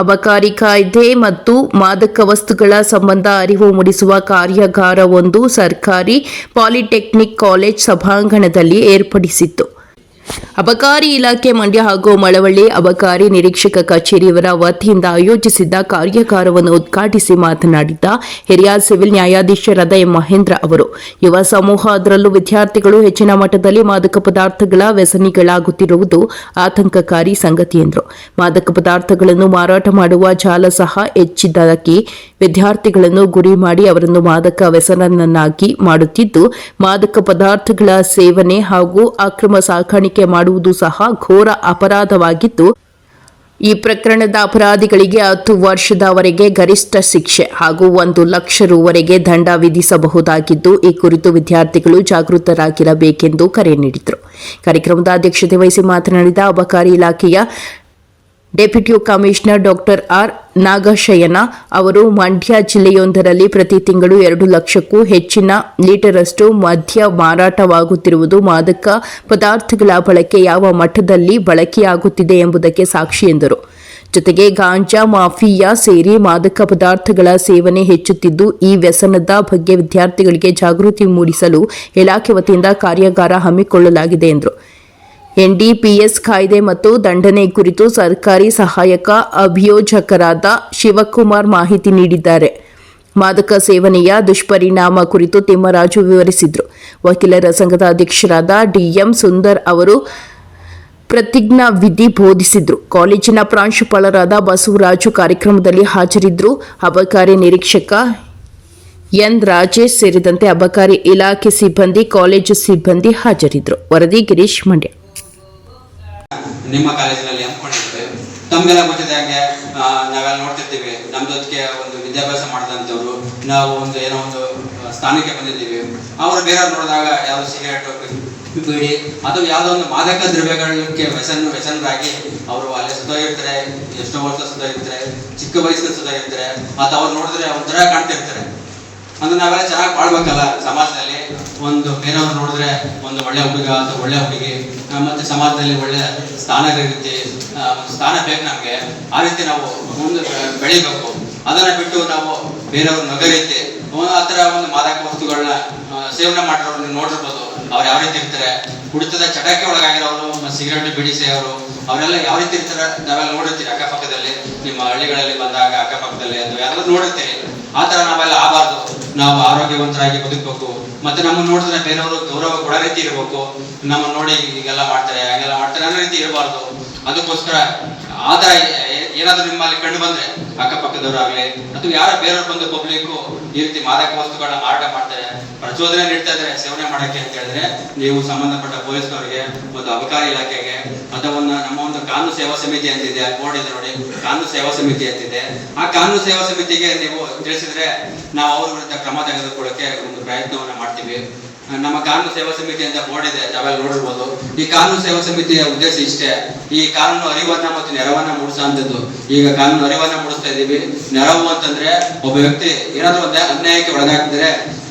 ಅಬಕಾರಿ ಕಾಯ್ದೆ ಮತ್ತು ಮಾದಕ ವಸ್ತುಗಳ ಸಂಬಂಧ ಅರಿವು ಮೂಡಿಸುವ ಕಾರ್ಯಾಗಾರವೊಂದು ಸರ್ಕಾರಿ ಪಾಲಿಟೆಕ್ನಿಕ್ ಕಾಲೇಜ್ ಸಭಾಂಗಣದಲ್ಲಿ ಏರ್ಪಡಿಸಿತ್ತು. ಅಬಕಾರಿ ಇಲಾಖೆ ಮಂಡ್ಯ ಹಾಗೂ ಮಳವಳ್ಳಿ ಅಬಕಾರಿ ನಿರೀಕ್ಷಕ ಕಚೇರಿಯವರ ವತಿಯಿಂದ ಆಯೋಜಿಸಿದ್ದ ಕಾರ್ಯಾಗಾರವನ್ನು ಉದ್ಘಾಟಿಸಿ ಮಾತನಾಡಿದ ಹಿರಿಯ ಸಿವಿಲ್ ನ್ಯಾಯಾಧೀಶರಾದ ಎಂ ಮಹೇಂದ್ರ ಅವರು, ಯುವ ಸಮೂಹ ಅದರಲ್ಲೂ ವಿದ್ಯಾರ್ಥಿಗಳು ಹೆಚ್ಚಿನ ಮಟ್ಟದಲ್ಲಿ ಮಾದಕ ಪದಾರ್ಥಗಳ ವ್ಯಸನಿಗಳಾಗುತ್ತಿರುವುದು ಆತಂಕಕಾರಿ ಸಂಗತಿ ಎಂದರು. ಮಾದಕ ಪದಾರ್ಥಗಳನ್ನು ಮಾರಾಟ ಮಾಡುವ ಜಾಲ ಸಹ ಹೆಚ್ಚಿದ್ದಾಗಿ ವಿದ್ಯಾರ್ಥಿಗಳನ್ನು ಗುರಿ ಮಾಡಿ ಅವರನ್ನು ಮಾದಕ ವ್ಯಸನನ್ನಾಗಿ ಮಾಡುತ್ತಿದ್ದು, ಮಾದಕ ಪದಾರ್ಥಗಳ ಸೇವನೆ ಹಾಗೂ ಅಕ್ರಮ ಸಾಗಾಣಿಕೆ ಮಾಡುವುದು ಸಹ ಘೋರ ಅಪರಾಧವಾಗಿದ್ದು, ಈ ಪ್ರಕರಣದ ಅಪರಾಧಿಗಳಿಗೆ ಹತ್ತು ವರ್ಷದವರೆಗೆ ಗರಿಷ್ಠ ಶಿಕ್ಷೆ ಹಾಗೂ ಒಂದು ಲಕ್ಷ ರೂವರೆಗೆ ದಂಡ ವಿಧಿಸಬಹುದಾಗಿದ್ದು, ಈ ಕುರಿತು ವಿದ್ಯಾರ್ಥಿಗಳು ಜಾಗೃತರಾಗಿರಬೇಕೆಂದು ಕರೆ ನೀಡಿದರು. ಕಾರ್ಯಕ್ರಮದ ಅಧ್ಯಕ್ಷತೆ ವಹಿಸಿ ಮಾತನಾಡಿದ ಅಬಕಾರಿ ಇಲಾಖೆಯ deputy commissioner doctor R Nagashayana ಅವರು ಮಂಡ್ಯ ಜಿಲ್ಲೆಯೊಂದರಲ್ಲಿ ಪ್ರತಿ ತಿಂಗಳು ಎರಡು ಲಕ್ಷಕ್ಕೂ ಹೆಚ್ಚಿನ ಲೀಟರಷ್ಟು ಮದ್ಯ ಮಾರಾಟವಾಗುತ್ತಿರುವುದು ಮಾದಕ ಪದಾರ್ಥಗಳ ಬಳಕೆ ಯಾವ ಮಟ್ಟದಲ್ಲಿ ಬಳಕೆಯಾಗುತ್ತಿದೆ ಎಂಬುದಕ್ಕೆ ಸಾಕ್ಷಿ ಎಂದರು. ಜೊತೆಗೆ ಗಾಂಜಾ ಮಾಫಿಯಾ ಸೇರಿ ಮಾದಕ ಪದಾರ್ಥಗಳ ಸೇವನೆ ಹೆಚ್ಚುತ್ತಿದ್ದು, ಈ ವ್ಯಸನದ ಬಗ್ಗೆ ವಿದ್ಯಾರ್ಥಿಗಳಿಗೆ ಜಾಗೃತಿ ಮೂಡಿಸಲು ಇಲಾಖೆ ವತಿಯಿಂದ ಕಾರ್ಯಾಗಾರ ಹಮ್ಮಿಕೊಳ್ಳಲಾಗಿದೆ ಎಂದರು. ಎನ್ಡಿಪಿಎಸ್ ಕಾಯ್ದೆ ಮತ್ತು ದಂಡನೆ ಕುರಿತು ಸರ್ಕಾರಿ ಸಹಾಯಕ ಅಭಿಯೋಜಕರಾದ ಶಿವಕುಮಾರ್ ಮಾಹಿತಿ ನೀಡಿದ್ದಾರೆ. ಮಾದಕ ಸೇವನೆಯ ದುಷ್ಪರಿಣಾಮ ಕುರಿತು ತಿಮ್ಮರಾಜು ವಿವರಿಸಿದರು. ವಕೀಲರ ಸಂಘದ ಅಧ್ಯಕ್ಷರಾದ ಡಿಎಂ ಸುಂದರ್ ಅವರು ಪ್ರತಿಜ್ಞಾ ವಿಧಿ ಬೋಧಿಸಿದ್ರು. ಕಾಲೇಜಿನ ಪ್ರಾಂಶುಪಾಲರಾದ ಬಸವರಾಜು ಕಾರ್ಯಕ್ರಮದಲ್ಲಿ ಹಾಜರಿದ್ದರು ಅಬಕಾರಿ ನಿರೀಕ್ಷಕ ಎನ್ ರಾಜೇಶ್ ಸೇರಿದಂತೆ ಅಬಕಾರಿ ಇಲಾಖೆ ಸಿಬ್ಬಂದಿ, ಕಾಲೇಜು ಸಿಬ್ಬಂದಿ ಹಾಜರಿದ್ದರು ವರದಿ ಗಿರೀಶ್ ಮಂಡ್ಯ. ನಿಮ್ಮ ಕಾಲೇಜಿನಲ್ಲಿ ಹಮ್ಮಿಕೊಂಡಿರ್ತೇವೆ ತಮಗೆಲ್ಲ ಗೊತ್ತಿದೆ ಹಾಗೆ ನಾವೆಲ್ಲ ನೋಡ್ತಿರ್ತೀವಿ. ನಮ್ಮ ಜೊತೆಗೆ ಒಂದು ವಿದ್ಯಾಭ್ಯಾಸ ಮಾಡಿದಂಥವ್ರು, ನಾವು ಒಂದು ಏನೋ ಒಂದು ಸ್ಥಾನಕ್ಕೆ ಬಂದಿದ್ದೀವಿ. ಅವರು ಬೇರೆ ನೋಡಿದಾಗ ಯಾವುದೋ ಸಿಗರೇಟ್, ಬೀಡಿ ಅಥವಾ ಯಾವುದೋ ಒಂದು ಮಾದಕ ದ್ರವ್ಯಗಳಿಗೆ ವ್ಯಸನ, ವ್ಯಸನರಾಗಿ ಅವರು ಅಲ್ಲೇ ಸುತ್ತಾಗಿರ್ತಾರೆ, ಎಷ್ಟೋ ವರ್ಷ ಸುತ್ತಾಗಿರ್ತಾರೆ, ಚಿಕ್ಕ ವಯಸ್ಸಿನ ಸುತ್ತಾಗಿರ್ತಾರೆ ಅಥವಾ ಅವ್ರು ನೋಡಿದ್ರೆ ಒಂಥರ ಕಾಣ್ತಿರ್ತಾರೆ. ಅಂದ್ರೆ ನಾವೆಲ್ಲ ಚೆನ್ನಾಗಿ ಮಾಡ್ಬೇಕಲ್ಲ ಸಮಾಜದಲ್ಲಿ. ಒಂದು ಬೇರೆಯವ್ರು ನೋಡಿದ್ರೆ ಒಂದು ಒಳ್ಳೆ ಹುಡುಗ ಅಥವಾ ಒಳ್ಳೆ ಹುಡುಗಿ ಮತ್ತೆ ಸಮಾಜದಲ್ಲಿ ಒಳ್ಳೆ ಸ್ಥಾನ ಸ್ಥಾನ ಬೇಕು ನಮ್ಗೆ. ಆ ರೀತಿ ನಾವು ಮುಂದೆ ಬೆಳಿಬೇಕು. ಅದನ್ನ ಬಿಟ್ಟು ನಾವು ಬೇರೆಯವ್ರ ನಗರೀತಿ. ಆ ತರ ಒಂದು ಮಾದಕ ವಸ್ತುಗಳನ್ನ ಸೇವನೆ ಮಾಡಿರೋರು ನೀವು ನೋಡಿರ್ಬೋದು. ಅವ್ರು ಯಾವ ರೀತಿ ಇರ್ತಾರೆ? ಕುಡಿತದ ಚಟಕ್ಕೆ ಒಳಗಾಗಿರೋರು ಸಿಗರೆಟ್ ಸಿಗರೇಟ್ ಬಿಡಿ ಸೇವರು ಅವರೆಲ್ಲ ಯಾವ ರೀತಿ ಇರ್ತಾರೆ? ನಾವೆಲ್ಲ ನೋಡಿರ್ತೀರಿ ಅಕ್ಕಪಕ್ಕದಲ್ಲಿ. ನಿಮ್ಮ ಹಳ್ಳಿಗಳಲ್ಲಿ ಬಂದಾಗ ಅಕ್ಕಪಕ್ಕದಲ್ಲಿ ಅಥವಾ ಎಲ್ಲ ನೋಡಿರ್ತೀರಿ. ಆ ಥರ ನಾವೆಲ್ಲ ಆಗಬಾರ್ದು. ನಾವು ಆರೋಗ್ಯವಂತರಾಗಿ ಬದುಕಬೇಕು. ಮತ್ತೆ ನಮ್ಮನ್ನು ನೋಡಿದ್ರೆ ಬೇರೆಯವರು ಗೌರವ ಕೊಡೋ ರೀತಿ ಇರಬೇಕು. ನಮ್ಮನ್ನ ನೋಡಿ ಈಗೆಲ್ಲ ಮಾಡ್ತಾರೆ, ಹಾಗೆಲ್ಲ ಮಾಡ್ತಾರೆ ಅನ್ನೋ ರೀತಿ ಇರಬಾರ್ದು. ಅದಕ್ಕೋಸ್ಕರ ಆ ಏನಾದ್ರು ನಿಮ್ಮಲ್ಲಿ ಕಂಡು ಬಂದ್ರೆ ಅಕ್ಕಪಕ್ಕದವರಾಗ್ಲಿ, ಅಥವಾ ಯಾರೋ ಬೇರೆಯವ್ರು ಬಂದು ಪಬ್ಲಿಕ್ ಈ ರೀತಿ ಮಾದಕ ವಸ್ತುಗಳನ್ನ ಮಾರಾಟ ಮಾಡ್ತಾರೆ, ಪ್ರಚೋದನೆ ನೀಡ್ತಾ ಇದ್ದಾರೆ ಸೇವನೆ ಮಾಡಕ್ಕೆ ಅಂತ ಹೇಳಿದ್ರೆ ನೀವು ಸಂಬಂಧಪಟ್ಟ ಪೊಲೀಸ್ನವರಿಗೆ ಒಂದು ಅಬಕಾರಿ ಇಲಾಖೆಗೆ, ಅಥವಾ ನಮ್ಮ ಒಂದು ಕಾನೂನು ಸೇವಾ ಸಮಿತಿ ಅಂತಿದೆ ಬೋರ್ಡ್ ಇದೆ ನೋಡಿ, ಕಾನೂನು ಸೇವಾ ಸಮಿತಿ ಅಂತಿದೆ ಆ ಕಾನೂನು ಸೇವಾ ಸಮಿತಿಗೆ ನೀವು ತಿಳಿಸಿದ್ರೆ ನಾವು ಅವ್ರ ವಿರುದ್ಧ ಕ್ರಮ ತೆಗೆದುಕೊಳ್ಳಕ್ಕೆ ಒಂದು ಪ್ರಯತ್ನವನ್ನ ಮಾಡ್ತೀವಿ. ನಮ್ಮ ಕಾನೂನು ಸೇವಾ ಸಮಿತಿ ಅಂತ ಬೋರ್ಡ್ ಇದೆ ನಾವೆಲ್ಲ ನೋಡಿರ್ಬೋದು. ಈ ಕಾನೂನು ಸೇವಾ ಸಮಿತಿಯ ಉದ್ದೇಶ ಇಷ್ಟೇ. ಈ ಕಾನೂನು ಅರಿವನ್ನ ಮತ್ತು ನೆರವನ್ನ ಮೂಡಿಸುವಂಥದ್ದು ಈಗ ಕಾನೂನು ಅರಿವನ್ನ ಮೂಡಿಸ್ತಾ ಇದ್ದೀವಿ. ನೆರವು ಅಂತಂದ್ರೆ ಒಬ್ಬ ವ್ಯಕ್ತಿ ಏನಾದ್ರೂ ಒಂದು ಅನ್ಯಾಯಕ್ಕೆ ಒಳಗಾಗ್ತಿದ್ರೆ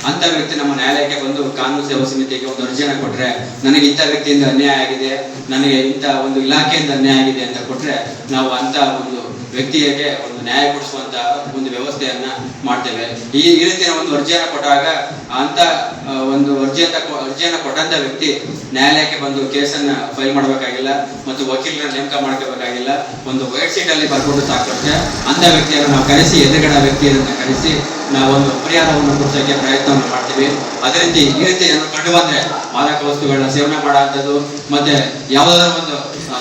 ಅಂತ ವ್ಯಕ್ತಿ ನಮ್ಮ ನ್ಯಾಯಾಲಯಕ್ಕೆ ಬಂದು ಕಾನೂನು ಸೇವಾ ಸಮಿತಿಗೆ ಒಂದು ಅರ್ಜಿಯನ್ನು ಕೊಟ್ರೆ, ನನಗೆ ಇಂಥ ವ್ಯಕ್ತಿಯಿಂದ ಅನ್ಯಾಯ ಆಗಿದೆ, ನನಗೆ ಇಂಥ ಒಂದು ಇಲಾಖೆಯಿಂದ ಅನ್ಯಾಯ ಆಗಿದೆ ಅಂತ ಕೊಟ್ರೆ, ನಾವು ಅಂತ ಒಂದು ವ್ಯಕ್ತಿಗೆ ಒಂದು ನ್ಯಾಯ ಕೊಡಿಸುವಂತಹ ಒಂದು ವ್ಯವಸ್ಥೆಯನ್ನ ಮಾಡ್ತೇವೆ. ಈ ರೀತಿಯ ಒಂದು ಅರ್ಜಿಯನ್ನ ಕೊಟ್ಟಾಗ ಅಂತ ಒಂದು ಅರ್ಜಿಯಂತ ಅರ್ಜಿಯನ್ನ ಕೊಟ್ಟಂತ ವ್ಯಕ್ತಿ ನ್ಯಾಯಾಲಯಕ್ಕೆ ಬಂದು ಕೇಸನ್ನ ಫೈಲ್ ಮಾಡಬೇಕಾಗಿಲ್ಲ ಮತ್ತು ವಕೀಲರ ನೇಮಕ ಮಾಡ್ಕೋಬೇಕಾಗಿಲ್ಲ, ಒಂದು ವೈಟ್ ಶೀಟ್ ಅಲ್ಲಿ ಬರ್ಕೊಂಡು ಸಾಕಷ್ಟೇ ಅಂತ ವ್ಯಕ್ತಿಯನ್ನು ನಾವು ಕರೆಸಿ, ಎದುರುಗಡೆ ವ್ಯಕ್ತಿಯನ್ನು ಕರೆಸಿ ನಾವೊಂದು ಪರಿಹಾರವನ್ನು ಕೊಡಿಸೋಕೆ ಪ್ರಯತ್ನವನ್ನು ಮಾಡ್ತೀವಿ. ಅದೇ ರೀತಿ ಈ ರೀತಿ ಕಂಡು ಬಂದ್ರೆ ಮಾದಕ ವಸ್ತುಗಳನ್ನ ಸೇವನೆ ಮಾಡುವಂಥದ್ದು ಮತ್ತೆ ಯಾವುದಾದ್ರೂ ಒಂದು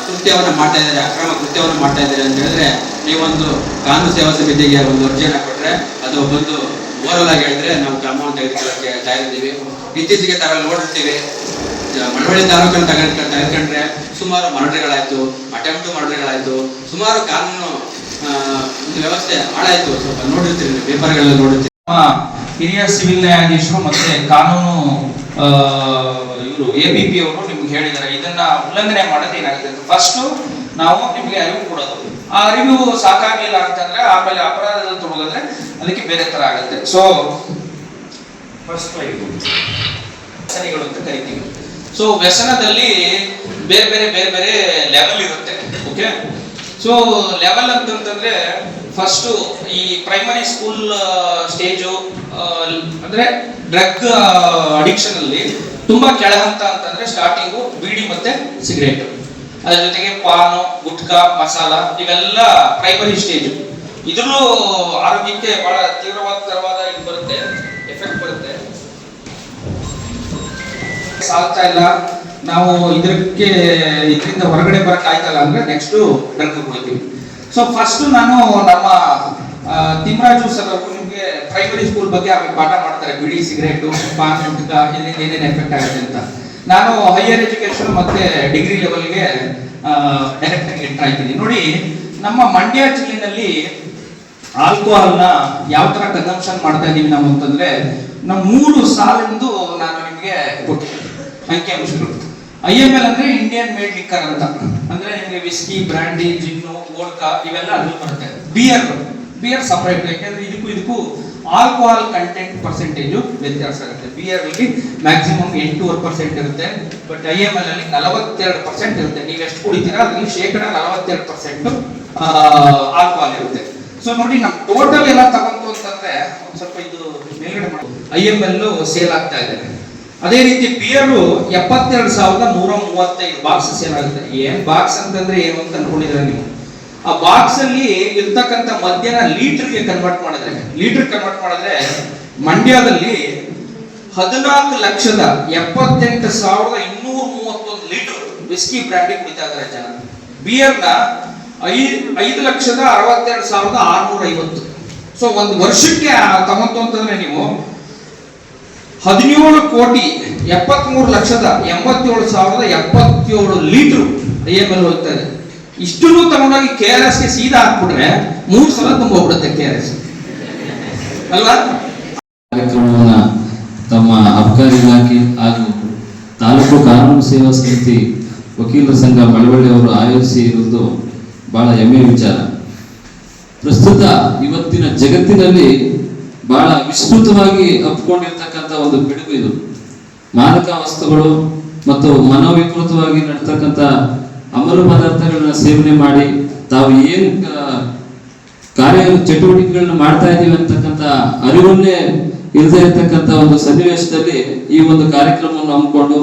ಕೃತ್ಯವನ್ನ ಮಾಡ್ತಾ ಇದ್ದಾರೆ, ಅಕ್ರಮ ಕೃತ್ಯವನ್ನು ಮಾಡ್ತಾ ಇದ್ದಾರೆ ಅಂತ ಹೇಳಿದ್ರೆ ನೀವೊಂದು ಕಾನೂನು ಸೇವಾ ಸಮಿತಿಗೆ ಒಂದು ಅರ್ಜಿಯನ್ನು ಕೊಟ್ಟರೆ ಅದು ಬಂದು ಓರಲ್ ಆಗಿ ಹೇಳಿದ್ರೆ ನಾವು ಕ್ರಮವನ್ನು ತೆಗೆದುಕೊಳ್ಳಕ್ಕೆ ತಯಾರಿದ್ದೀವಿ. ಇತ್ತೀಚೆಗೆ ತಾವೆಲ್ಲ ನೋಡಿರ್ತೀವಿ ಮಳವಳ್ಳಿ ತಾಲೂಕನ್ನು ತಗೊಂಡ್, ತೆಗೆದುಕೊಂಡ್ರೆ ಸುಮಾರು ಮರ್ಡರ್ಗಳಾಯ್ತು, ಅಟೆಂಪ್ಟ್ ಮರ್ಡರ್ಗಳಾಯ್ತು, ಸುಮಾರು ಕಾನೂನು ವ್ಯವಸ್ಥೆ ಹಾಳಾಯ್ತು. ಸ್ವಲ್ಪ ನೋಡಿರ್ತೀರಿ ಪೇಪರ್ಗಳಲ್ಲಿ ನೋಡಿರ್ತೀವಿ ಹಿರಿಯ ಸಿವಿಲ್ ನ್ಯಾಯಾಧೀಶರು ಮತ್ತೆ ಕಾನೂನು ಇವರು ಎ ಬಿ ಪಿ ಅವರು ನಿಮ್ಗೆ ಹೇಳಿದ್ದಾರೆ. ಇದನ್ನ ಉಲ್ಲಂಘನೆ ಮಾಡೋದು ಏನಾಗುತ್ತೆ ಫಸ್ಟ್ ನಾವು ನಿಮಗೆ ಅರಿವು ಕೊಡೋದು. ಆ ಅರಿವು ಸಾಕಾಗಿಲ್ಲ ಅಂತಂದ್ರೆ ಆಮೇಲೆ ಅಪರಾಧದಲ್ಲಿ ತೊಡಗಿದ್ರೆ ಅದಕ್ಕೆ ಬೇರೆ ತರ ಆಗುತ್ತೆ. ಸೊ ಫಸ್ಟ್ ವ್ಯಸನಿಗಳು ಅಂತ ಕರಿತೀವಿ. ಸೊ ವ್ಯಸನದಲ್ಲಿ ಬೇರೆ ಬೇರೆ ಬೇರೆ ಬೇರೆ ಲೆವೆಲ್ ಇರುತ್ತೆ. ಓಕೆ ಸೊ ಲೆವೆಲ್ ಅಂತಂತಂದ್ರೆ ಫಸ್ಟ್ ಈ ಪ್ರೈಮರಿ ಸ್ಕೂಲ್ ಸ್ಟೇಜು ಅಂದ್ರೆ ಡ್ರಗ್ ಅಡಿಕ್ಷನ್ ಅಲ್ಲಿ ತುಂಬಾ ಕೆಳಹಂತ ಅಂತಂದ್ರೆ ಸ್ಟಾರ್ಟಿಂಗು ಬೀಡಿ ಮತ್ತೆ ಸಿಗರೇಟ್ ಅದ್ರ ಜೊತೆಗೆ ಪಾನು, ಗುಟ್ಕಾ, ಮಸಾಲ, ಇವೆಲ್ಲ ಪ್ರೈಮರಿ ಸ್ಟೇಜ್ ಇದ್ರೂ ಆರೋಗ್ಯಕ್ಕೆ ಬಹಳ ತೀವ್ರವಾದ ಇದು ಬರುತ್ತೆ ಎಫೆಕ್ಟ್ ಬರುತ್ತೆ. ಸಾಲ್ತಾ ಇಲ್ಲ. ನಾವು ಇದಕ್ಕೆ ಇದರಿಂದ ಹೊರಗಡೆ ಬರಕ್ ಆಯ್ತಲ್ಲ ಅಂದ್ರೆ ನೆಕ್ಸ್ಟ್ ಡ್ರಗ್ ಹೋಗ್ತೀವಿ ಸೊ ಫಸ್ಟ್ ನಾನು ನಮ್ಮ ತಿಮ್ಮರಾಜು ಸರ್ ಅವರು ನಿಮಗೆ ಪ್ರೈಮರಿ ಸ್ಕೂಲ್ ಬಗ್ಗೆ ಆಮೇಲೆ ಪಾಠ ಮಾಡ್ತಾರೆ. ಬಿಡಿ ಸಿಗರೇಟು ಪಾನ್, ಗುಟ್ಕಾ, ಇದರಿಂದ ಏನೇನು ಎಫೆಕ್ಟ್ ಆಗುತ್ತೆ ಅಂತ. ನಾನು ಹೈಯರ್ ಎಜುಕೇಶನ್ ಮತ್ತೆ ಡಿಗ್ರಿ ಲೆವೆಲ್ಗೆ ಡೈರೆಕ್ಟ್ ಆಗಿ ಎಂಟರ್ ಆಯ್ತೀನಿ ನೋಡಿ, ನಮ್ಮ ಮಂಡ್ಯ ಜಿಲ್ಲೆನಲ್ಲಿ ಆಲ್ಕೋಹಾಲ್ನ ಯಾವ ತರ ಕನ್ಸಂಪ್ಷನ್ ಮಾಡ್ತಾ ಇದೀವಿ ನಾವು ಅಂತಂದ್ರೆ ನಮ್ಮ ಮೂರು ಸಾಲಿಂದು ನಾನು ನಿಮಗೆ ಕೊಡ್ತೀನಿ. ಅಂಕಿಅಂಶಗಳು ಐ ಎಂ ಎಲ್ ಅಂದ್ರೆ ಇಂಡಿಯನ್ ಮೇಡ್ ಲಿಕ್ಕರ್ ಅಂತ. ಅಂದ್ರೆ ನಿಮಗೆ ವಿಸ್ಕಿ ಬ್ರಾಂಡಿ ಜಿನ್ನು ಓಡ್ಕಾ ಇವೆಲ್ಲ ಅಲ್ಲಿ ಬರುತ್ತೆ. ಬಿಯರ್ ಬಿಯರ್ ಸಪ್ರೇಟ್ ಯಾಕೆಂದ್ರೆ ಇದಕ್ಕೂ ಇದಕ್ಕೂ ಆಲ್ಕೋಹಾಲ್ ಕಂಟೆಂಟ್ ಪರ್ಸೆಂಟೇಜು ವ್ಯತ್ಯಾಸ ಬಿಯರ್ ಅಲ್ಲಿ ಮ್ಯಾಕ್ಸಿಮಮ್ ಎಂಟೂವರೆ ಪರ್ಸೆಂಟ್ ಇರುತ್ತೆ. ಬಟ್ ಐ ಎಂ ಎಲ್ ಅಲ್ಲಿ ನಲವತ್ತೆರಡು ಪರ್ಸೆಂಟ್ ಇರುತ್ತೆ. ನೀವು ಎಷ್ಟು ಕುಡಿತೀರಾ ಅದರಲ್ಲಿ ಶೇಕಡ ನಲವತ್ತೆರಡು ಪರ್ಸೆಂಟ್ ಆಲ್ಕೋಹಾಲ್ ಇರುತ್ತೆ. ಸೊ ನೋಡಿ ನಮ್ಮ ಟೋಟಲ್ ಎಲ್ಲ ತಗೊಂತು ಅಂತಂದ್ರೆ ಸ್ವಲ್ಪ ಇದು ಮೇಲ್ಗಡೆ ಮಾಡೋದು ಐ ಎಂ ಎಲ್ ಸೇಲ್ ಆಗ್ತಾ ಇದೆ. ಅದೇ ರೀತಿ ಬಿಯರು ಎಪ್ಪತ್ತೆರಡು ಸಾವಿರದ ನೂರ ಮೂವತ್ತೈದು ಬಾಕ್ಸ್ ಸೇಲ್ ಆಗುತ್ತೆ. ಏನ್ ಬಾಕ್ಸ್ ಅಂತಂದ್ರೆ ಏನು ಅಂತ ಅನ್ಕೊಂಡಿದ್ರೆ ನೀವು? ಆ ಬಾಕ್ಸ್ ಅಲ್ಲಿ ಇರ್ತಕ್ಕಂಥ ಮದ್ಯನ ಲೀಟರ್ಗೆ ಕನ್ವರ್ಟ್ ಮಾಡಿದ್ರೆ ಲೀಟರ್ ಕನ್ವರ್ಟ್ ಮಾಡಿದ್ರೆ ಮಂಡ್ಯದಲ್ಲಿ ಹದಿನಾಲ್ಕು ಲಕ್ಷದ ಎಪ್ಪತ್ತೆಂಟು ಸಾವಿರದ ಇನ್ನೂರ ಮೂವತ್ತೊಂದು ಲೀಟರ್ ವಿಸ್ಕಿ ಬ್ರ್ಯಾಂಡಿ ಕುಡಿತಾ ಇದ್ದಾರೆ ಜನ. ಬಿಯರ್ನ ಐದು ಲಕ್ಷದ ಅರವತ್ತೆರಡು ಸಾವಿರದ ಆರ್ನೂರ ಐವತ್ತು. ಸೊ ಒಂದು ವರ್ಷಕ್ಕೆ ತಗೊಂತು ಅಂತಂದ್ರೆ ನೀವು ಹದಿನೇಳು ಕೋಟಿ ಎಪ್ಪತ್ಮೂರು ಲಕ್ಷದ ಎಂಬತ್ತೇಳು ಸಾವಿರದ ಎಪ್ಪತ್ತೇಳು ಲೀಟರ್ ಐ ಎಲ್ ಹೋಗ್ತಾ ಇದೆ. ಇಷ್ಟನ್ನು ತಗೊಂಡೋಗಿ ಕೆ ಆರ್ ಎಸ್ಗೆ ಸೀದಾ ಹಾಕ್ಬಿಟ್ರೆ ಮೂರು ಸಲ ತುಂಬೋಗ್ಬಿಡುತ್ತೆ ಕೆ ಆರ್ ಎಸ್ ಅಲ್ವಾ? ತಮ್ಮ ಅಬಕಾರಿ ಇಲಾಖೆ ಹಾಗೂ ತಾಲೂಕು ಕಾನೂನು ಸೇವಾ ಸಮಿತಿ ವಕೀಲರ ಸಂಘ ಬಳವಳ್ಳಿ ಅವರು ಆಯೋಜಿಸಿ ಇರುವುದು ಬಹಳ ಹೆಮ್ಮೆಯ ವಿಚಾರ. ಪ್ರಸ್ತುತ ಇವತ್ತಿನ ಜಗತ್ತಿನಲ್ಲಿ ಬಹಳ ವಿಸ್ತೃತವಾಗಿ ಅಪ್ಕೊಂಡಿರ್ತಕ್ಕಂಥ ಒಂದು ಪಿಡುಗು ಇದು. ಮಾದಕ ವಸ್ತುಗಳು ಮತ್ತು ಮನೋವಿಕೃತವಾಗಿ ನಡ್ತಕ್ಕಂಥ ಅಮಲು ಪದಾರ್ಥಗಳನ್ನ ಸೇವನೆ ಮಾಡಿ ತಾವು ಏನು ಕಾರ್ಯ ಚಟುವಟಿಕೆಗಳನ್ನ ಮಾಡ್ತಾ ಇದೀವಿ ಅಂತಕ್ಕಂಥ ಅರಿವನ್ನೇ ಇಲ್ಲದೆ ಇರ್ತಕ್ಕಂಥ ಒಂದು ಸನ್ನಿವೇಶದಲ್ಲಿ ಈ ಒಂದು ಕಾರ್ಯಕ್ರಮವನ್ನು ಹಮ್ಮಿಕೊಂಡು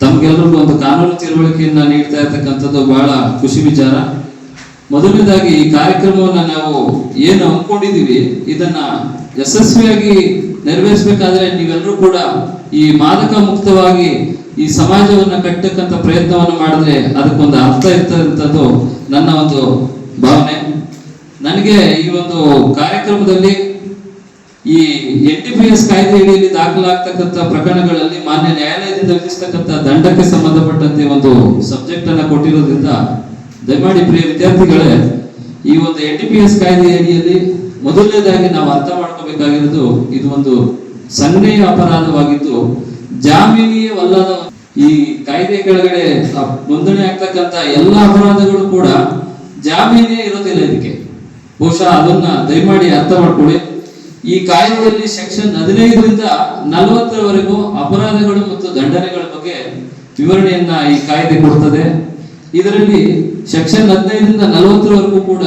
ತಮ್ಗೆಲ್ಲರಿಗೂ ಒಂದು ಕಾನೂನು ತಿಳುವಳಿಕೆಯನ್ನ ನೀಡ್ತಾ ಇರ್ತಕ್ಕಂಥದ್ದು ಬಹಳ ಖುಷಿ ವಿಚಾರ. ಮೊದಲನೇದಾಗಿ ಈ ಕಾರ್ಯಕ್ರಮವನ್ನ ನಾವು ಏನು ಹಮ್ಮಿಕೊಂಡಿದೀವಿ ಇದನ್ನ ಯಶಸ್ವಿಯಾಗಿ ನೆರವೇರಿಸಬೇಕಾದ್ರೆ ನೀವೆಲ್ಲರೂ ಕೂಡ ಈ ಮಾದಕ ಮುಕ್ತವಾಗಿ ಈ ಸಮಾಜವನ್ನ ಕಟ್ಟಕ್ಕಂಥ ಪ್ರಯತ್ನವನ್ನು ಮಾಡಿದ್ರೆ ಅದಕ್ಕೊಂದು ಅರ್ಥ ಇರ್ತಕ್ಕಂಥದ್ದು ನನ್ನ ಒಂದು ಭಾವನೆ. ನನಗೆ ಈ ಒಂದು ಕಾರ್ಯಕ್ರಮದಲ್ಲಿ ಈ ಎನ್ ಟಿ ಪಿ ಎಸ್ ಕಾಯ್ದೆ ಅಡಿಯಲ್ಲಿ ದಾಖಲಾಗ್ತಕ್ಕಂಥ ಪ್ರಕರಣಗಳಲ್ಲಿ ಮಾನ್ಯ ನ್ಯಾಯಾಲಯದಿಂದ ವಿಧಿಸ್ತಕ್ಕಂಥ ದಂಡಕ್ಕೆ ಸಂಬಂಧಪಟ್ಟಂತೆ ಒಂದು ಸಬ್ಜೆಕ್ಟ್ ಅನ್ನ ಕೊಟ್ಟಿರೋದ್ರಿಂದ ದಯಮಾಡಿ ಪ್ರಿಯ ವಿದ್ಯಾರ್ಥಿಗಳೇ, ಈ ಒಂದು ಎನ್ ಟಿ ಪಿ ಎಸ್ ಕಾಯ್ದೆ ಅಡಿಯಲ್ಲಿ ಮೊದಲನೇದಾಗಿ ನಾವು ಅರ್ಥ ಮಾಡ್ಕೋಬೇಕಾಗಿರೋದು ಇದು ಒಂದು ಸನ್ನೆಯ ಅಪರಾಧವಾಗಿದ್ದು ಜಾಮೀನಿಯವಲ್ಲದ ಈ ಕಾಯ್ದೆ ಕೆಳಗಡೆ ನೋಂದಣಿ ಆಗ್ತಕ್ಕಂತ ಎಲ್ಲ ಅಪರಾಧಗಳು ಕೂಡ ಜಾಮೀನೇ ಇರೋದಿಲ್ಲ ಇದಕ್ಕೆ. ಬಹುಶಃ ಅದನ್ನ ದಯಮಾಡಿ ಅರ್ಥ ಮಾಡ್ಕೊಳ್ಳಿ. ಈ ಕಾಯ್ದೆಯಲ್ಲಿ ಸೆಕ್ಷನ್ ಹದಿನೈದರಿಂದ ನಲವತ್ತರವರೆಗೂ ಅಪರಾಧಗಳು ಮತ್ತು ದಂಡನೆಗಳ ಬಗ್ಗೆ ವಿವರಣೆಯನ್ನ ಈ ಕಾಯ್ದೆ ಕೊಡ್ತದೆ. ಇದರಲ್ಲಿ ಸೆಕ್ಷನ್ ಹದಿನೈದರಿಂದ ನಲವತ್ತರವರೆಗೂ ಕೂಡ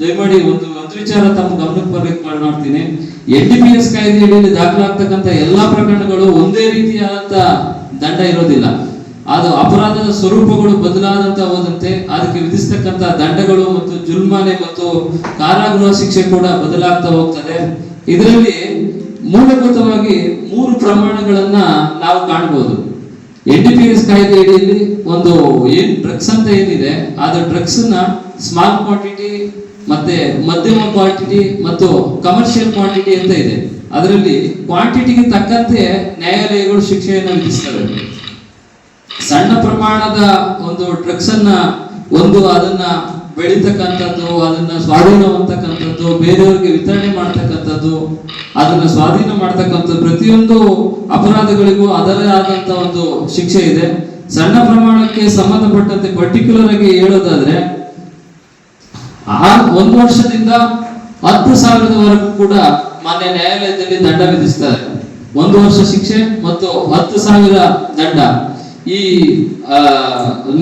ದಯಮಾಡಿ ಒಂದು ಒಂದು ವಿಚಾರ ತಮ್ಮ ಗಮನಕ್ಕೆ ಬರ್ಬೇಕು ಮಾಡ್ತೀನಿ. ಎನ್ ಡಿ ಪಿ ಎಸ್ ಕಾಯ್ದೆಯಲ್ಲಿ ದಾಖಲಾಗ್ತಕ್ಕಂಥ ಎಲ್ಲಾ ಪ್ರಕರಣಗಳು ಒಂದೇ ರೀತಿಯಾದಂತ ದಂಡ ಇರೋದಿಲ್ಲ. ಅದು ಅಪರಾಧದ ಸ್ವರೂಪಗಳು ಬದಲಾದಂತ ಹೋದಂತೆ ಅದಕ್ಕೆ ವಿಧಿಸ್ತಕ್ಕಂಥ ದಂಡಗಳು ಮತ್ತು ಜುಲ್ಮಾನೆ ಮತ್ತು ಕಾರಾಗೃಹ ಶಿಕ್ಷೆ ಕೂಡ ಬದಲಾಗ್ತಾ ಹೋಗ್ತದೆ. ಇದರಲ್ಲಿ ಮೂಲಭೂತವಾಗಿ ಮೂರು ಪ್ರಮಾಣಗಳನ್ನ ನಾವು ಕಾಣಬಹುದು ಎನ್ ಡಿ ಪಿ ಎಸ್ ಕಾಯ್ದೆ ಒಂದು ಏನ್ ಡ್ರಗ್ಸ್ ಅಂತ ಏನಿದೆ, ಅದು ಡ್ರಗ್ಸ್ನ ಸ್ಮಾಲ್ ಕ್ವಾಂಟಿಟಿ ಮತ್ತೆ ಮಧ್ಯಮ ಕ್ವಾಂಟಿಟಿ ಮತ್ತು ಕಮರ್ಷಿಯಲ್ ಕ್ವಾಂಟಿಟಿ ಅಂತ ಇದೆ. ಅದರಲ್ಲಿ ಕ್ವಾಂಟಿಟಿಗೆ ತಕ್ಕಂತೆ ನ್ಯಾಯಾಲಯಗಳು ಶಿಕ್ಷೆಯನ್ನು ವಿಧಿಸ್ತವೆ ಸಣ್ಣ ಪ್ರಮಾಣದ ಒಂದು ಡ್ರಗ್ಸ್ ಅನ್ನ, ಒಂದು ಅದನ್ನ ಬೆಳೀತಕ್ಕಂಥದ್ದು, ಅದನ್ನ ಸ್ವಾಧೀನ ಅಂತಕ್ಕಂಥದ್ದು ಬೇರೆಯವರಿಗೆ ವಿತರಣೆ ಮಾಡ್ತಕ್ಕಂಥದ್ದು, ಅದನ್ನ ಸ್ವಾಧೀನ ಮಾಡ್ತಕ್ಕಂಥದ್ದು ಪ್ರತಿಯೊಂದು ಅಪರಾಧಗಳಿಗೂ ಅದರೇ ಆದಂತ ಒಂದು ಶಿಕ್ಷೆ ಇದೆ. ಸಣ್ಣ ಪ್ರಮಾಣಕ್ಕೆ ಸಂಬಂಧಪಟ್ಟಂತೆ ಪರ್ಟಿಕ್ಯುಲರ್ ಆಗಿ ಹೇಳೋದಾದ್ರೆ ಆ ಒಂದು ವರ್ಷದಿಂದ ಹತ್ತು ಸಾವಿರದವರೆಗೂ ಕೂಡ ಮಾನ್ಯ ನ್ಯಾಯಾಲಯದಲ್ಲಿ ದಂಡ ವಿಧಿಸ್ತಾರೆ. ಒಂದು ವರ್ಷ ಶಿಕ್ಷೆ ಮತ್ತು ಹತ್ತು ಸಾವಿರ ದಂಡ. ಈ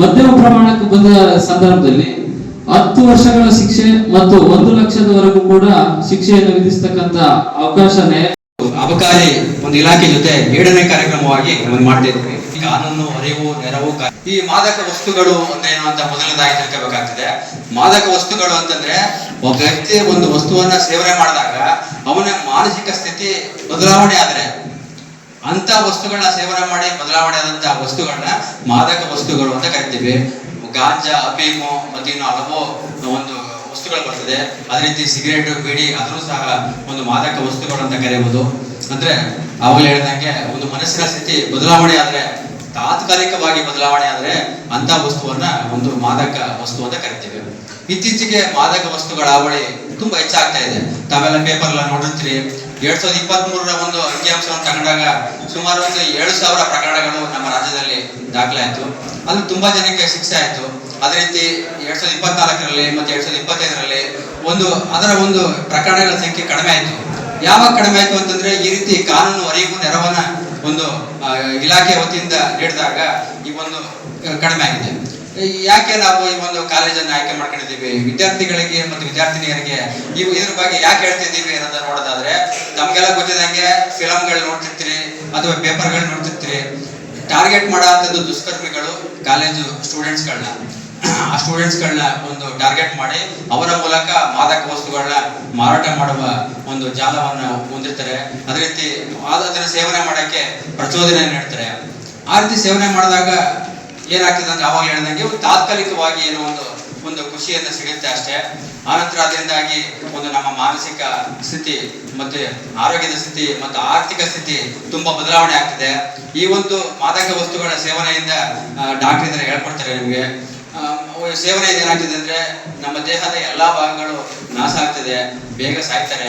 ಮಧ್ಯಮ ಪ್ರಮಾಣಕ್ಕೆ ಬಂದ ಸಂದರ್ಭದಲ್ಲಿ ಹತ್ತು ವರ್ಷಗಳ ಶಿಕ್ಷೆ ಮತ್ತು ಒಂದು ಲಕ್ಷದವರೆಗೂ ಕೂಡ ಶಿಕ್ಷೆಯನ್ನು ವಿಧಿಸ್ತಕ್ಕಂತ ಅವಕಾಶ ನ್ಯಾಯ ಅಬಕಾರಿ ಒಂದು ಇಲಾಖೆ ಜೊತೆ ಏಳನೇ ಕಾರ್ಯಕ್ರಮವಾಗಿ ಮಾಡ್ತಾ ಇದ್ವಿ ಈ ಕಾನೂನು ಅರಿವು ನೆರವು ಈ ಮಾದಕ ವಸ್ತುಗಳು ಅಂದ್ರೆ ಏನು ಅಂತ ಮೊದಲನೇದಾಗಿ ತಿಳ್ಕೋಬೇಕಾಗ್ತದೆ ಮಾದಕ ವಸ್ತುಗಳು ಅಂತಂದ್ರೆ ಒಬ್ಬ ವ್ಯಕ್ತಿ ಒಂದು ವಸ್ತುವನ್ನ ಸೇವನೆ ಮಾಡಿದಾಗ ಅವನ ಮಾನಸಿಕ ಸ್ಥಿತಿ ಬದಲಾವಣೆ ಆದ್ರೆ ಅಂತ ವಸ್ತುಗಳನ್ನ ಸೇವನೆ ಮಾಡಿ ಬದಲಾವಣೆ ಆದಂತಹ ವಸ್ತುಗಳನ್ನ ಮಾದಕ ವಸ್ತುಗಳು ಅಂತ ಕರಿತೀವಿ. ಗಾಂಜಾ ಅಫೀಮು ಮತ್ತೆ ಇನ್ನು ಹಲವು ಒಂದು ವಸ್ತುಗಳು ಬರ್ತದೆ. ಅದೇ ರೀತಿ ಸಿಗರೇಟ್, ಬಿಡಿ ಅದ್ರೂ ಸಹ ಒಂದು ಮಾದಕ ವಸ್ತುಗಳು ಅಂತ ಕರೆಯಬಹುದು ಅಂದ್ರೆ ಅವಾಗಲೇ ಹೇಳಿದಂಗೆ ಒಂದು ಮನಸ್ಸಿನ ಸ್ಥಿತಿ ಬದಲಾವಣೆ ಆದ್ರೆ ತಾತ್ಕಾಲಿಕವಾಗಿ ಬದಲಾವಣೆ ಆದರೆ ಅಂತ ವಸ್ತುವನ್ನ ಒಂದು ಮಾದಕ ವಸ್ತು ಅಂತ ಕರಿತೀವಿ. ಇತ್ತೀಚೆಗೆ ಮಾದಕ ವಸ್ತುಗಳ ಅವಳಿ ತುಂಬಾ ಹೆಚ್ಚಾಗ್ತಾ ಇದೆ. ತಾವೆಲ್ಲ ಪೇಪರ್ ಎಲ್ಲ ನೋಡಿರ್ತೀರಿ. ಎರಡ್ ಸಾವಿರದ ಇಪ್ಪತ್ತ್ ಮೂರರ ಒಂದು ಅಂಕಿಅಂಶವನ್ನು ತಗೊಂಡಾಗ ಸುಮಾರು ಒಂದು ಏಳು ಸಾವಿರ ಪ್ರಕರಣಗಳು ನಮ್ಮ ರಾಜ್ಯದಲ್ಲಿ ದಾಖಲಾಯಿತು ಅಲ್ಲಿ ತುಂಬಾ ಜನಕ್ಕೆ ಶಿಕ್ಷೆ ಆಯ್ತು. ಅದೇ ರೀತಿ ಎರಡ್ ಸಾವಿರದ ಇಪ್ಪತ್ನಾಲ್ಕರಲ್ಲಿ ಮತ್ತೆ ಎರಡ್ ಸಾವಿರದ ಇಪ್ಪತ್ತೈದರಲ್ಲಿ ಒಂದು ಅದರ ಒಂದು ಪ್ರಕರಣಗಳ ಸಂಖ್ಯೆ ಕಡಿಮೆ ಆಯ್ತು. ಯಾವಾಗ ಕಡಿಮೆ ಆಯ್ತು ಅಂತಂದ್ರೆ ಈ ರೀತಿ ಕಾನೂನು ಅರಿವು ನೆರವನ್ನ ಒಂದು ಇಲಾಖೆ ವತಿಯಿಂದ ನೀಡಿದಾಗ ಈ ಒಂದು ಕಡಿಮೆ ಆಗಿದೆ. ಯಾಕೆ ನಾವು ಈ ಒಂದು ಕಾಲೇಜನ್ನು ಆಯ್ಕೆ ಮಾಡ್ಕೊಂಡಿದ್ದೀವಿ? ವಿದ್ಯಾರ್ಥಿಗಳಿಗೆ ಮತ್ತು ವಿದ್ಯಾರ್ಥಿನಿಯರಿಗೆ ನೀವು ಇದ್ರ ಬಗ್ಗೆ ಯಾಕೆ ಹೇಳ್ತಿದ್ದೀವಿ ಅನ್ನೋದನ್ನ ನೋಡೋದಾದ್ರೆ, ನಮ್ಗೆಲ್ಲ ಗೊತ್ತಿದಂಗೆ ಫಿಲಮ್ಗಳು ನೋಡ್ತಿರ್ತೀರಿ, ಅಥವಾ ಪೇಪರ್ಗಳು ನೋಡ್ತಿರ್ತೀರಿ. ಟಾರ್ಗೆಟ್ ಮಾಡೋ ಅಂಥದ್ದು ದುಷ್ಕರ್ಮಿಗಳು ಕಾಲೇಜು ಸ್ಟೂಡೆಂಟ್ಸ್ಗಳನ್ನ. ಆ ಸ್ಟೂಡೆಂಟ್ಸ್ಗಳನ್ನ ಒಂದು ಟಾರ್ಗೆಟ್ ಮಾಡಿ ಅವರ ಮೂಲಕ ಮಾದಕ ವಸ್ತುಗಳನ್ನ ಮಾರಾಟ ಮಾಡುವ ಒಂದು ಜಾಲವನ್ನ ಹೊಂದಿರ್ತಾರೆ. ಅದೇ ರೀತಿ ಅದನ್ನ ಸೇವನೆ ಮಾಡಕ್ಕೆ ಪ್ರಚೋದನೆ ನೀಡ್ತಾರೆ. ಆ ರೀತಿ ಸೇವನೆ ಮಾಡಿದಾಗ ಏನಾಗ್ತದೆ ಅಂದ್ರೆ ಅವಾಗ ಹೇಳಿದಂಗೆ ತಾತ್ಕಾಲಿಕವಾಗಿ ಏನೋ ಒಂದು ಒಂದು ಖುಷಿಯನ್ನು ಸಿಗುತ್ತೆ ಅಷ್ಟೇ. ಆನಂತರ ಅದರಿಂದಾಗಿ ಒಂದು ನಮ್ಮ ಮಾನಸಿಕ ಸ್ಥಿತಿ ಮತ್ತೆ ಆರೋಗ್ಯದ ಸ್ಥಿತಿ ಮತ್ತು ಆರ್ಥಿಕ ಸ್ಥಿತಿ ತುಂಬಾ ಬದಲಾವಣೆ ಆಗ್ತಿದೆ. ಈ ಒಂದು ಮಾದಕ ವಸ್ತುಗಳ ಸೇವನೆಯಿಂದ ಡಾಕ್ಟರ್ ಹೇಳ್ಕೊಡ್ತಾರೆ ನಿಮಗೆ. ಸೇವನೆಯಿಂದ ಏನಾಗ್ತದೆ ಅಂದ್ರೆ ನಮ್ಮ ದೇಹದ ಎಲ್ಲಾ ಭಾಗಗಳು ನಾಶ ಆಗ್ತದೆ ಬೇಗ ಸಾಯ್ತಾರೆ.